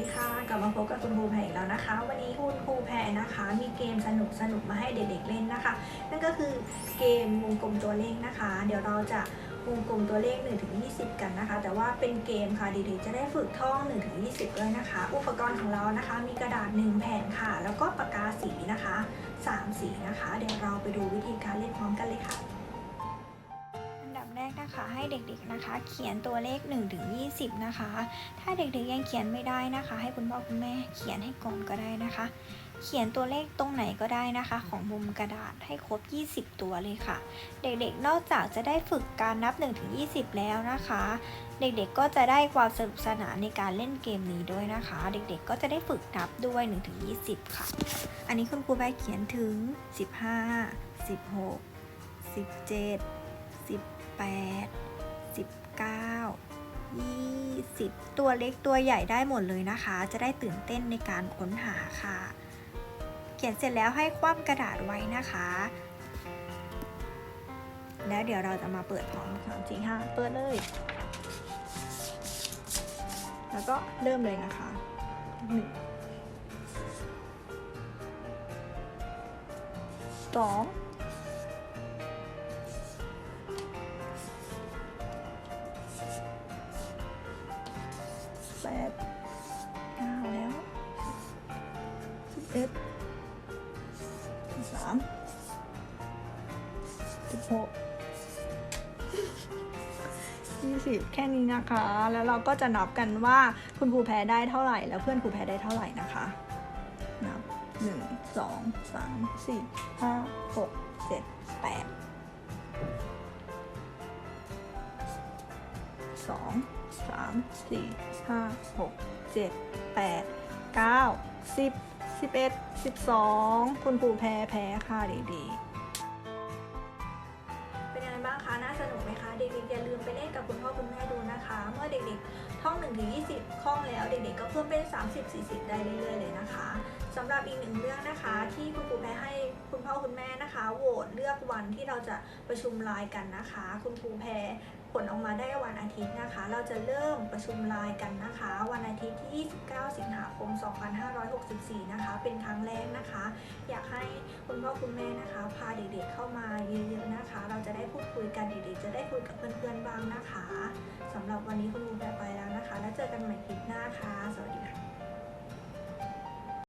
ดีค่ะกลับมาพบกับคุณครูแพรอีกแล้วนะคะ วันนี้คุณครูแพรนะคะ มีเกมสนุกสนุกมาให้เด็กๆเล่นนะคะ นั่นก็คือเกมวงกลมตัวเลขนะคะ เดี๋ยวเราจะวงกลมตัวเลข1ถึง20 กันนะคะ แต่ว่าเป็นเกมค่ะเด็กๆจะได้ฝึกท่อง1ถึง20 ด้วยนะคะ อุปกรณ์ของเรานะคะ มีกระดาษ 1 แผ่นค่ะ แล้วก็ปากกาสีนะคะ 3 สีนะคะ เดี๋ยวเราไปดูวิธีการเล่นพร้อมกันเลยค่ะ นะคะ ให้เด็กๆนะคะ เขียนตัวเลข1ถึง20 นะคะ ถ้าเด็กๆยังเขียนไม่ได้นะคะ ให้คุณพ่อคุณแม่เขียนให้ก่อนก็ได้นะคะ เขียนตัวเลขตรงไหนก็ได้นะคะ ของมุมกระดาษให้ครบ 20 ตัวเลยค่ะ เด็กๆนอกจากจะได้ฝึกการนับ1ถึง20 แล้วนะคะ เด็กๆก็จะได้ความสนุกสนานในการเล่นเกมนี้ด้วยนะคะ เด็กๆก็จะได้ฝึกนับด้วย1ถึง20 ค่ะ อันนี้คุณครูแบเขียนถึง 15 16 17 18 19 20ตัวเล็กตัวใหญ่ได้หมดเลยนะคะ จะได้ตื่นเต้นในการค้นหาค่ะ เขียนเสร็จแล้วให้คว่ำกระดาษไว้นะคะ แล้วเดี๋ยวเราจะมาเปิดพร้อมสามสี่ห้าเปิดเลย แล้วก็เริ่มเลยนะคะหนึ่งสอง แปดเก้าแล้วสิบเอ็ดสิบสามสิบหกยี่สิบแค่นี้นะคะ แล้วเราก็จะนับกันว่าคุณครูแพ้ได้เท่าไหร่ แล้วเพื่อนครูแพ้ได้เท่าไหร่นะคะนับหนึ่งสองสามสี่ห้าหกเจ็ดแปด สองสามสี่ห้าหกเจ็ดแปดเก้าสิบสิบเอ็ดสิบสองคุณครูแพ้แพ้ค่ะดีๆเป็นยังไงบ้างคะ น่าสนุกไหมคะ เด็กๆ อย่าลืมไปเล่นกับคุณพ่อคุณแม่ดูนะคะ เมื่อเด็กๆ ท่อง1ถึง20คล่องแล้ว เด็กๆ ก็เพิ่มเป็น 30 40 ได้เรื่อยๆ เลยนะคะสำหรับอีกหนึ่งเรื่องนะคะ ที่คุณครูแพ้ให้คุณพ่อคุณแม่นะคะโหวตเลือกวันที่เราจะประชุมไลน์กันนะคะ คุณครูแพ้ ผลออกมาได้วันอาทิตย์นะคะ เราจะเริ่มประชุมไลน์กันนะคะ วันอาทิตย์ที่ 29 สิงหาคม 2564 นะคะ เป็นครั้งแรกนะคะ อยากให้คุณพ่อคุณแม่นะคะ พาเด็กๆเข้ามาเยอะๆนะคะ เราจะได้พูดคุยกันเด็กๆจะได้คุยกับเพื่อนๆบ้างนะคะสำหรับวันนี้คุณครูแพรไปแล้วนะคะ แล้วเจอกันใหม่คลิปหน้าค่ะ สวัสดีค่ะ